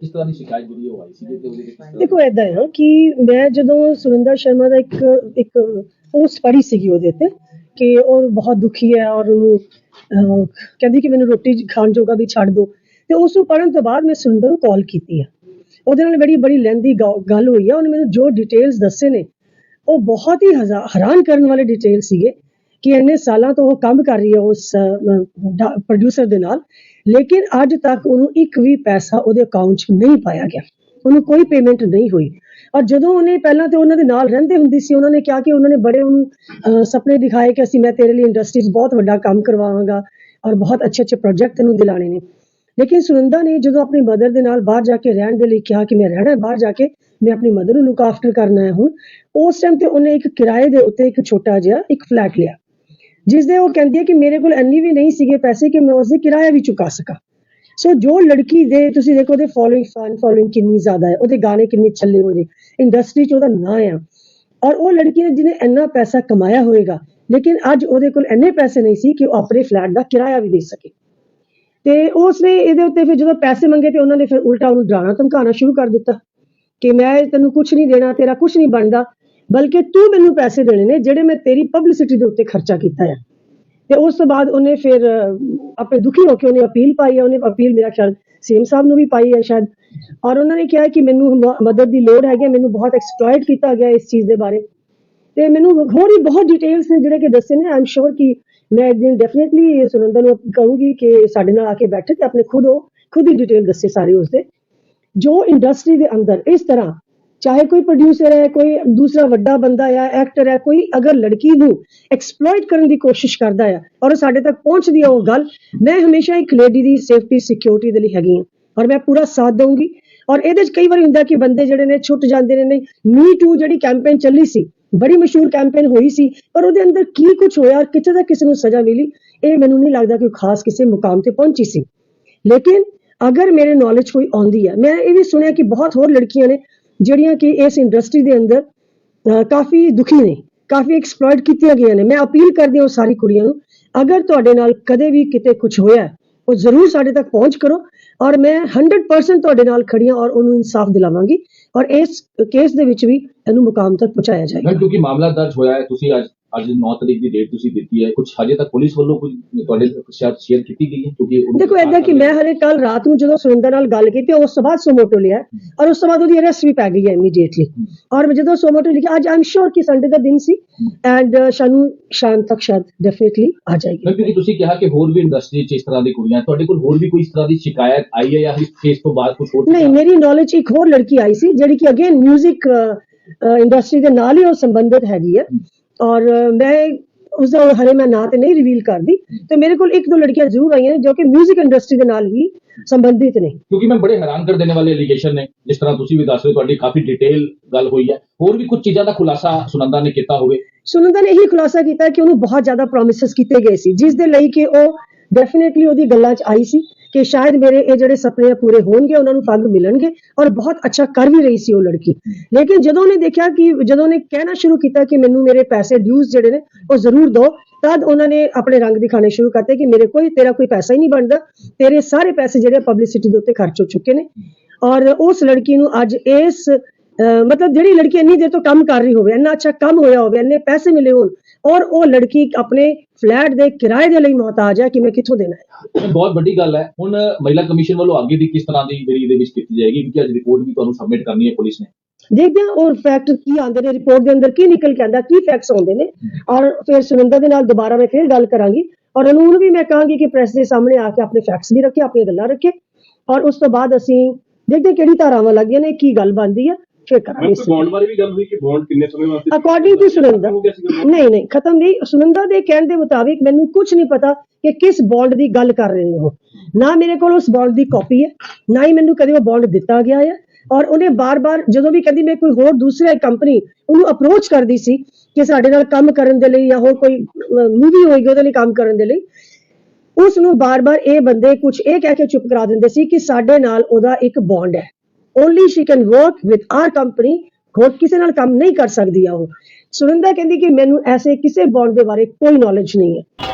ਕਿਸ ਤਰ੍ਹਾਂ ਦੀ ਸ਼ਿਕਾਇਤ ਜਿਹੜੀ ਉਹ ਆਈ ਸੀ ਤੇ ਉਹਦੇ ਵਿੱਚ ਦੇਖੋ, ਏਦਾਂ ਹੈ ਕਿ ਮੈਂ ਜਦੋਂ ਸੁਰਿੰਦਰ ਸ਼ਰਮਾ ਦਾ ਇੱਕ ਇੱਕ ਪੋਸਟ ਪੜ੍ਹੀ ਸੀਗੀ ਉਹਦੇ ਤੇ ਕਿ ਉਹ ਬਹੁਤ ਦੁਖੀ ਹੈ ਔਰ ਉਹਨੂੰ ਕਹਿੰਦੀ ਕਿ ਮੈਨੂੰ ਰੋਟੀ ਖਾਣ ਜੋਗਾ ਵੀ ਛੱਡ ਦਿਓ ਤੇ ਉਸ ਨੂੰ ਪੜ੍ਹਨ ਤੋਂ ਬਾਅਦ ਮੈਂ ਸੁਰਿੰਦਰ ਨੂੰ ਕਾਲ ਕੀਤੀ ਹੈ ਉਹਦੇ ਨਾਲ ਬੜੀ ਬੜੀ ਲੈਂਦੀ ਗੱਲ ਹੋਈ ਆ। ਉਹਨੇ ਮੈਨੂੰ ਜੋ ਡਿਟੇਲਸ ਦੱਸੇ ਨੇ, ਉਹ ਬਹੁਤ ਹੀ ਹੈਰਾਨ ਕਰਨ ਵਾਲੇ ਡਿਟੇਲ ਸੀਗੇ ਕਿ ਇੰਨੇ ਸਾਲਾਂ ਤੋਂ ਉਹ ਕੰਮ ਕਰ ਰਹੀ ਹੈ ਉਸ ਪ੍ਰੋਡਿਊਸਰ ਦੇ ਨਾਲ। ਲੇਕਿਨ ਅੱਜ ਤੱਕ ਉਹਨੂੰ ਇੱਕ ਵੀ ਪੈਸਾ ਉਹਦੇ ਅਕਾਊਂਟ 'ਚ ਨਹੀਂ ਪਾਇਆ ਗਿਆ। ਉਹਨੂੰ ਕੋਈ ਪੇਮੈਂਟ ਨਹੀਂ ਹੋਈ। ਔਰ ਜਦੋਂ ਉਹਨੇ ਪਹਿਲਾਂ ਤੇ ਉਹਨਾਂ ਦੇ ਨਾਲ ਰਹਿੰਦੇ ਹੁੰਦੀ ਸੀ ਉਹਨਾਂ ਨੇ ਕਿਹਾ ਕਿ ਉਹਨਾਂ ਨੇ ਬੜੇ ਉਹਨੂੰ ਅਹ, ਸੁਪਨੇ ਦਿਖਾਏ ਕਿ ਅਸੀਂ ਮੈਂ ਤੇਰੇ ਲਈ ਇੰਡਸਟਰੀ 'ਚ ਬਹੁਤ ਵੱਡਾ ਕੰਮ ਕਰਵਾਵਾਂਗਾ ਔਰ ਬਹੁਤ ਅੱਛੇ ਅੱਛੇ ਪ੍ਰੋਜੈਕਟ ਤੈਨੂੰ ਦਿਲਾਣੇ ਨੇ। ਲੇਕਿਨ ਸੁਨੰਦਾ ਨੇ ਜਦੋਂ ਆਪਣੀ ਮਦਰ ਦੇ ਨਾਲ ਬਾਹਰ ਜਾ ਕੇ ਰਹਿਣ ਦੇ ਲਈ ਕਿਹਾ ਕਿ ਮੈਂ ਰਹਿਣਾ ਹੈ ਬਾਹਰ ਜਾ ਕੇ ਮੈਂ ਆਪਣੀ ਮਦਰ ਨੂੰ ਲੁੱਕ ਆਫਟਰ ਕਰਨਾ ਹੈ ਹੁਣ ਉਸ ਟਾਈਮ ਤੇ ਉਹਨੇ ਇੱਕ ਕਿਰਾਏ ਦੇ ਉੱਤੇ ਇੱਕ ਛੋਟਾ ਜਿਹਾ ਇੱਕ ਫਲੈਟ ਲਿਆ। ਜਿਸ ਦੇ ਉਹ ਕਹਿੰਦੀ ਹੈ ਕਿ ਮੇਰੇ ਕੋਲ ਇੰਨੀ ਵੀ ਨਹੀਂ ਸੀਗੇ ਪੈਸੇ ਕਿ ਮੈਂ ਉਸਦੇ ਕਿਰਾਇਆ ਵੀ ਚੁਕਾ ਸਕਾਂ। ਸੋ ਜੋ ਲੜਕੀ ਦੇ, ਤੁਸੀਂ ਦੇਖੋ ਉਹਦੇ ਫੋਲੋਇੰਗ ਫੈਨ ਫੋਲੋਇੰਗ ਕਿੰਨੀ ਜ਼ਿਆਦਾ ਹੈ, ਉਹਦੇ ਗਾਣੇ ਕਿੰਨੇ ਚੱਲੇ ਹੋਏ ਨੇ ਇੰਡਸਟਰੀ 'ਚ ਉਹਦਾ ਨਾਂ ਆ। ਔਰ ਉਹ ਲੜਕੀ ਨੇ ਜਿਹਨੇ ਇੰਨਾ ਪੈਸਾ ਕਮਾਇਆ ਹੋਏਗਾ, ਲੇਕਿਨ ਅੱਜ ਉਹਦੇ ਕੋਲ ਇੰਨੇ ਪੈਸੇ ਨਹੀਂ ਸੀ ਕਿ ਉਹ ਆਪਣੇ ਫਲੈਟ ਦਾ ਕਿਰਾਇਆ ਵੀ ਦੇ ਸਕੇ। ਤੇ ਉਸਨੇ ਇਹਦੇ ਉੱਤੇ ਫਿਰ ਜਦੋਂ ਪੈਸੇ ਮੰਗੇ ਤੇ ਉਹਨਾਂ ਨੇ ਫਿਰ ਉਲਟਾ ਉਹਨੂੰ ਡਰਾਣਾ ਧਮਕਾਉਣਾ ਸ਼ੁਰੂ ਕਰ ਦਿੱਤਾ ਕਿ ਮੈਂ ਤੈਨੂੰ ਕੁਝ ਨਹੀਂ ਦੇਣਾ, ਤੇਰਾ ਕੁਝ ਨਹੀਂ ਬਣਦਾ ਬਲਕਿ ਤੂੰ ਮੈਨੂੰ ਪੈਸੇ ਦੇਣੇ ਨੇ ਜਿਹੜੇ ਮੈਂ ਤੇਰੀ ਪਬਲਿਸਿਟੀ ਦੇ ਉੱਤੇ ਖਰਚਾ ਕੀਤਾ ਹੈ ਤੇ ਉਸ ਤੋਂ ਬਾਅਦ ਉਹਨੇ ਫਿਰ ਅਹ, ਦੁਖੀ ਹੋ ਕੇ ਉਹਨੇ ਅਪੀਲ ਪਾਈ ਹੈ ਉਹਨੇ ਅਪੀਲ ਮੇਰਾ ਖਿਆਲ ਸੀਐਮ ਸਾਹਿਬ ਨੂੰ ਵੀ ਪਾਈ ਹੈ ਸ਼ਾਇਦ। ਔਰ ਉਹਨਾਂ ਨੇ ਕਿਹਾ ਕਿ ਮੈਨੂੰ ਮਦਦ ਦੀ ਲੋੜ ਹੈਗੀ ਮੈਨੂੰ ਬਹੁਤ ਐਕਸਪਲੋਇਟ ਕੀਤਾ ਗਿਆ ਇਸ ਚੀਜ਼ ਦੇ ਬਾਰੇ। ਤੇ ਮੈਨੂੰ ਹੋਰ ਵੀ ਬਹੁਤ ਡਿਟੇਲਸ ਨੇ ਜਿਹੜੇ ਕਿ ਦੱਸੇ ਨੇ। ਆਮ ਸ਼ੋਰ ਕਿ ਮੈਂ ਇੱਕ ਦਿਨ ਡੈਫੀਨਿਟਲੀ ਸੁਨੰਦਰ ਨੂੰ ਕਹੂੰਗੀ ਕਿ ਸਾਡੇ ਨਾਲ ਆ ਕੇ ਬੈਠੇ ਤੇ ਆਪਣੇ ਖੁਦ ਉਹ ਖੁਦ ਹੀ ਡਿਟੇਲ ਦੱਸੇ ਸਾਰੇ ਉਸਦੇ। ਜੋ ਇੰਡਸਟਰੀ ਦੇ ਅੰਦਰ ਇਸ ਤਰ੍ਹਾਂ ਚਾਹੇ ਕੋਈ ਪ੍ਰੋਡਿਊਸਰ ਹੈ, ਕੋਈ ਦੂਸਰਾ ਵੱਡਾ ਬੰਦਾ ਹੈ ਐਕਟਰ ਹੈ, ਕੋਈ ਅਗਰ ਲੜਕੀ ਨੂੰ ਐਕਸਪਲੋਇਟ ਕਰਨ ਦੀ ਕੋਸ਼ਿਸ਼ ਕਰਦਾ ਹੈ ਔਰ ਉਹ ਸਾਡੇ ਤੱਕ ਪਹੁੰਚਦੀ ਹੈ ਉਹ ਗੱਲ, ਮੈਂ ਹਮੇਸ਼ਾ ਇੱਕ ਲੇਡੀ ਦੀ ਸੇਫਟੀ ਸਿਕਿਉਰਿਟੀ ਦੇ ਲਈ ਹੈਗੀ ਹਾਂ ਔਰ ਮੈਂ ਪੂਰਾ ਸਾਥ ਦਊਂਗੀ ਔਰ ਇਹਦੇ 'ਚ ਕਈ ਵਾਰੀ ਹੁੰਦਾ ਕਿ ਬੰਦੇ ਜਿਹੜੇ ਨੇ ਛੁੱਟ ਜਾਂਦੇ ਨੇ, ਨਹੀਂ ਮੀ ਟੂ ਜਿਹੜੀ ਕੈਂਪੇਨ ਚੱਲੀ ਸੀ, ਬੜੀ ਮਸ਼ਹੂਰ ਕੈਂਪੇਨ ਹੋਈ ਸੀ, ਪਰ ਉਹਦੇ ਅੰਦਰ ਕੀ ਕੁਝ ਹੋਇਆ ਔਰ ਕਿੱਥੇ ਦਾ ਕਿਸੇ ਨੂੰ ਸਜ਼ਾ ਮਿਲੀ, ਇਹ ਮੈਨੂੰ ਨਹੀਂ ਲੱਗਦਾ ਕਿ ਖਾਸ ਕਿਸੇ ਮੁਕਾਮ ਤੇ ਪਹੁੰਚੀ ਸੀ। ਲੇਕਿਨ ਅਗਰ ਮੇਰੇ ਨੌਲੇਜ ਕੋਈ ਆਉਂਦੀ ਹੈ ਮੈਂ ਇਹ ਵੀ ਸੁਣਿਆ ਕਿ ਬਹੁਤ ਹੋਰ ਲੜਕੀਆਂ ਨੇ ਜਿਹੜੀਆਂ ਕਿ ਇਸ ਇੰਡਸਟਰੀ ਦੇ ਅੰਦਰ ਕਾਫੀ ਦੁਖੀ ਨੇ, ਕਾਫੀ ਐਕਸਪਲੋਇਟ ਕੀਤੀਆਂ ਗਈਆਂ ਨੇ। ਮੈਂ ਅਪੀਲ ਕਰਦੀ ਹਾਂ ਉਹ ਸਾਰੀ ਕੁੜੀਆਂ ਨੂੰ, ਅਗਰ ਤੁਹਾਡੇ ਨਾਲ ਕਦੇ ਵੀ ਕਿਤੇ ਕੁਝ ਹੋਇਆ, ਉਹ ਜ਼ਰੂਰ ਸਾਡੇ ਤੱਕ ਪਹੁੰਚ ਕਰੋ ਔਰ ਮੈਂ 100% ਤੁਹਾਡੇ ਨਾਲ ਖੜੀ ਹਾਂ ਔਰ ਉਹਨੂੰ ਇਨਸਾਫ ਦਿਲਾਵਾਂਗੀ ਔਰ ਇਸ ਕੇਸ ਦੇ ਵਿੱਚ ਵੀ ਇਹਨੂੰ ਮੁਕਾਮ ਤੱਕ ਪਹੁੰਚਾਇਆ ਜਾਏਗਾ। ਕਿਉਂਕਿ ਮਾਮਲਾ ਦਰਜ ਹੋਇਆ ਹੈ, ਤੁਸੀਂ ਅੱਜ ਅੱਜ 9 ਤਰੀਕ ਦੀ ਡੇਟ ਤੁਸੀਂ ਦਿੱਤੀ ਹੈ। ਕੁਝ ਹਜੇ ਤੱਕ ਪੁਲਿਸ ਵੱਲੋਂ ਕੁਝ ਤੁਹਾਡੇ ਸ਼ਾਇਦ ਸ਼ੇਅਰ ਕੀਤੀ ਗਈ ਹੈ? ਕਿਉਂਕਿ ਦੇਖੋ ਏਦਾਂ ਕਿ ਮੈਂ ਹਲੇ ਕੱਲ ਰਾਤ ਨੂੰ ਜਦੋਂ ਸੁਰਿੰਦਰ ਨਾਲ ਗੱਲ ਕੀਤੀ ਉਸ ਤੋਂ ਬਾਅਦ ਸੋਮੋਟੋ ਲਿਆ ਔਰ ਉਸ ਤੋਂ ਬਾਅਦ ਉਹਦੀ ਅਰੈਸਟ ਵੀ ਪੈ ਗਈ ਹੈ ਇਮੀਡੀਏਟਲੀ ਔਰ ਜਦੋਂ ਸੋਮੋਟੋ ਲਿਖਿਆ ਅੱਜ ਆਮ ਸ਼ੋਰ ਕਿ ਸੰਡੇ ਦਾ ਦਿਨ ਸੀ ਐਂਡ ਸ਼ਾਨੂੰ ਸ਼ਾਮ ਤੱਕ ਸ਼ਾਇਦ ਡੈਫੀਨਿਟਲੀ ਆ ਜਾਏਗੀ। ਕਿਉਂਕਿ ਤੁਸੀਂ ਕਿਹਾ ਕਿ ਹੋਰ ਵੀ ਇੰਡਸਟਰੀ 'ਚ ਇਸ ਤਰ੍ਹਾਂ ਦੀ ਕੁੜੀਆਂ ਤੁਹਾਡੇ ਕੋਲ ਹੋਰ ਵੀ ਕੋਈ ਇਸ ਤਰ੍ਹਾਂ ਦੀ ਸ਼ਿਕਾਇਤ ਆਈ ਹੈ ਜਾਂ ਇਸ ਕੇਸ ਤੋਂ ਬਾਅਦ ਕੁਝ ਹੋਰ ਨਹੀਂ ਮੇਰੀ ਨੌਲੇਜ ਇੱਕ ਹੋਰ ਲੜਕੀ ਆਈ ਸੀ ਜਿਹੜੀ ਕਿ ਅਗੇਨ 뮤직 ਇੰਡਸਟਰੀ ਦੇ ਨਾਲ ਹੀ ਉਹ ਸੰਬੰਧਿਤ ਹੈਗੀ ਹੈ। ਔਰ ਮੈਂ ਉਸ ਦਾ ਹਰੇ ਮੈਂ ਨਾਂ ਤੇ ਨਹੀਂ ਰਿਵੀਲ ਕਰਦੀ। ਤੇ ਮੇਰੇ ਕੋਲ ਇੱਕ ਦੋ ਲੜਕੀਆਂ ਜ਼ਰੂਰ ਆਈਆਂ ਨੇ ਜੋ ਕਿ 뮤직 ਇੰਡਸਟਰੀ ਦੇ ਨਾਲ ਹੀ ਸੰਬੰਧਿਤ ਨੇ। ਕਿਉਂਕਿ ਮੈਂ ਬੜੇ ਹੈਰਾਨ ਕਰ ਦੇਣੇ ਵਾਲੇ ਐਲੀਗੇਸ਼ਨ ਨੇ। ਜਿਸ ਤਰ੍ਹਾਂ ਤੁਸੀਂ ਵੀ ਦੱਸ ਰਹੇ ਤੁਹਾਡੀ ਕਾਫੀ ਡਿਟੇਲ ਗੱਲ ਹੋਈ ਹੈ। ਹੋਰ ਵੀ ਕੁਝ ਚੀਜ਼ਾਂ ਦਾ ਖੁਲਾਸਾ ਸੁਨੰਦਾ ਨੇ ਕੀਤਾ ਹੋਵੇ। ਸੁਨੰਦਾ ਨੇ ਇਹੀ ਖੁਲਾਸਾ ਕੀਤਾ ਕਿ ਉਹਨੂੰ ਬਹੁਤ ਜ਼ਿਆਦਾ ਪ੍ਰੋਮਿਸਸ ਕੀਤੇ ਗਏ ਸੀ ਜਿਸ ਦੇ ਲਈ ਕਿ ਉਹ ਡੈਫੀਨਿਟਲੀ ਉਹਦੀ ਗੱਲਾਂ 'ਚ ਆਈ ਸੀ। ਕਿ ਸ਼ਾਇਦ ਮੇਰੇ ਇਹ ਜਿਹੜੇ ਸੁਪਨੇ ਆ ਪੂਰੇ ਹੋਣਗੇ, ਉਹਨਾਂ ਨੂੰ ਫੰਡ ਮਿਲਣਗੇ ਔਰ ਬਹੁਤ ਅੱਛਾ ਕਰ ਵੀ ਰਹੀ ਸੀ ਉਹ ਲੜਕੀ। ਲੇਕਿਨ ਜਦੋਂ ਉਹਨੇ ਦੇਖਿਆ ਕਿ, ਜਦੋਂ ਉਹਨੇ ਕਹਿਣਾ ਸ਼ੁਰੂ ਕੀਤਾ ਕਿ ਮੈਨੂੰ ਮੇਰੇ ਪੈਸੇ ਡਿਊਜ਼ ਜਿਹੜੇ ਨੇ, ਉਹ ਜ਼ਰੂਰ ਦਿਓ ਤਦ ਉਹਨਾਂ ਨੇ ਆਪਣੇ ਰੰਗ ਦਿਖਾਣੇ ਸ਼ੁਰੂ ਕਰਤੇ ਕਿ ਮੇਰੇ ਕੋਈ, ਤੇਰਾ ਕੋਈ ਪੈਸਾ ਹੀ ਨਹੀਂ ਬਣਦਾ। ਤੇਰੇ ਸਾਰੇ ਪੈਸੇ ਜਿਹੜੇ ਪਬਲਿਸਿਟੀ ਦੇ ਉੱਤੇ ਖਰਚ ਹੋ ਚੁੱਕੇ ਨੇ। ਔਰ ਉਸ ਲੜਕੀ ਨੂੰ ਅੱਜ ਇਸ, ਅਹ ਮਤਲਬ ਜਿਹੜੀ ਲੜਕੀ ਇੰਨੀ ਦੇਰ ਤੋਂ ਕੰਮ ਕਰ ਰਹੀ ਹੋਵੇ, ਇੰਨਾ ਅੱਛਾ ਕੰਮ ਹੋਇਆ ਹੋਵੇ, ਇੰਨੇ ਪੈਸੇ ਮਿਲੇ ਹੋਣ ਔਰ ਉਹ ਲੜਕੀ ਆਪਣੇ ਫਲੈਟ ਦੇ ਕਿਰਾਏ ਦੇ ਲਈ ਮੁਹਤਾਜ ਹੈ ਕਿ ਮੈਂ ਕਿੱਥੋਂ ਦੇਣਾ ਹੈ? ਇਹ ਬਹੁਤ ਵੱਡੀ ਗੱਲ ਹੈ। ਹੁਣ ਮਹਿਲਾ ਕਮਿਸ਼ਨ ਵੱਲੋਂ ਅੱਗੇ ਦੀ ਕਿਸ ਤਰ੍ਹਾਂ ਦੀ ਜਿਹੜੀ ਇਹਦੇ ਵਿੱਚ ਕੀਤੀ ਜਾਏਗੀ? ਕਿਉਂਕਿ ਅੱਜ ਰਿਪੋਰਟ ਵੀ ਤੁਹਾਨੂੰ ਸਬਮਿਟ ਕਰਨੀ ਹੈ ਪੁਲਿਸ ਨੇ। ਦੇਖਦੇ ਹਾਂ ਉਹ ਫੈਕਟ ਕੀ ਆਉਂਦੇ ਨੇ ਰਿਪੋਰਟ ਦੇ ਅੰਦਰ ਕੀ ਨਿਕਲ ਕੇ ਆਉਂਦਾ ਕੀ ਫੈਕਟਸ ਆਉਂਦੇ ਨੇ। ਔਰ ਫਿਰ ਸੁਨੰਦਾ ਦੇ ਨਾਲ ਦੁਬਾਰਾ ਮੈਂ ਫਿਰ ਗੱਲ ਕਰਾਂਗੀ। ਔਰ ਉਹਨੂੰ ਵੀ ਮੈਂ ਕਹਾਂਗੀ ਕਿ ਪ੍ਰੈਸ ਦੇ ਸਾਹਮਣੇ ਆ ਕੇ ਆਪਣੇ ਫੈਕਟਸ ਵੀ ਰੱਖੇ ਆਪਣੀਆਂ ਗੱਲਾਂ ਰੱਖੇ। ਔਰ ਉਸ ਤੋਂ ਬਾਅਦ ਅਸੀਂ ਦੇਖਦੇ ਕਿਹੜੀ ਧਾਰਾਵਾਂ ਲੱਗੀਆਂ ਨੇ ਕੀ ਗੱਲ ਬਣਦੀ ਹੈ। ਫਿਰ ਮੈਂ ਕਰਾਂਗੇ ਕੋਈ ਬੌਂਡ ਬਾਰੇ ਵੀ ਗੱਲ ਹੋਈ ਕਿ ਬੌਂਡ ਕਿੰਨੇ ਸਮੇਂ ਵਾਸਤੇ ਅਕੋਰਡਿੰਗ ਟੂ ਸੁਨੰਦਾ ਨਹੀਂ ਨਹੀਂ ਖਤਮ ਨਹੀਂ। ਸੁਨੰਦਾ ਦੇ ਕਹਿਣ ਦੇ ਮੁਤਾਬਿਕ ਮੈਨੂੰ ਕੁਝ ਨਹੀਂ ਪਤਾ ਕਿ ਕਿਸ ਬੌਂਡ ਦੀ ਗੱਲ ਕਰ ਰਹੇ ਹੋ ਨਾ ਮੇਰੇ ਕੋਲ ਉਸ ਬੌਂਡ ਦੀ ਕਾਪੀ ਹੈ ਨਾ ਹੀ ਮੈਨੂੰ ਕਦੇ ਉਹ ਬੌਂਡ ਦਿੱਤਾ ਗਿਆ ਹੈ। ਔਰ ਉਹਨੇ ਬਾਰ-ਬਾਰ ਜਦੋਂ ਵੀ ਕਦੀ ਮੈਂ ਕੋਈ ਹੋਰ ਦੂਸਰੀ ਕੰਪਨੀ ਉਹਨੂੰ ਅਪਰੋਚ ਕਰਦੀ ਸੀ ਕਿ ਸਾਡੇ ਨਾਲ ਕੰਮ ਕਰਨ ਦੇ ਲਈ ਜਾਂ ਹੋਰ ਕੋਈ ਮੂਵੀ ਹੋਏਗੀ ਉਹਦੇ ਲਈ ਕੰਮ ਕਰਨ ਦੇ ਲਈ ਉਸ ਨੂੰ ਬਾਰ-ਬਾਰ ਇਹ ਬੰਦੇ ਕੁਝ ਇਹ ਕਹਿ ਕੇ ਚੁੱਪ ਕਰਾ ਦਿੰਦੇ ਸੀ ਕਿ ਸਾਡੇ ਨਾਲ ਉਹਦਾ ਇੱਕ ਬੌਂਡ ਹੈ। Only she can work with our company ਹੋਰ ਕਿਸੇ ਨਾਲ ਕੰਮ ਨਹੀਂ ਕਰ ਸਕਦੀ ਆ ਉਹ। ਸੁਰਿੰਦਾ ਕਹਿੰਦੀ ਕਿ ਮੈਨੂੰ ਐਸੇ ਕਿਸੇ ਬੌਂਡ ਦੇ ਬਾਰੇ ਕੋਈ ਨੌਲੇਜ ਨਹੀਂ ਹੈ।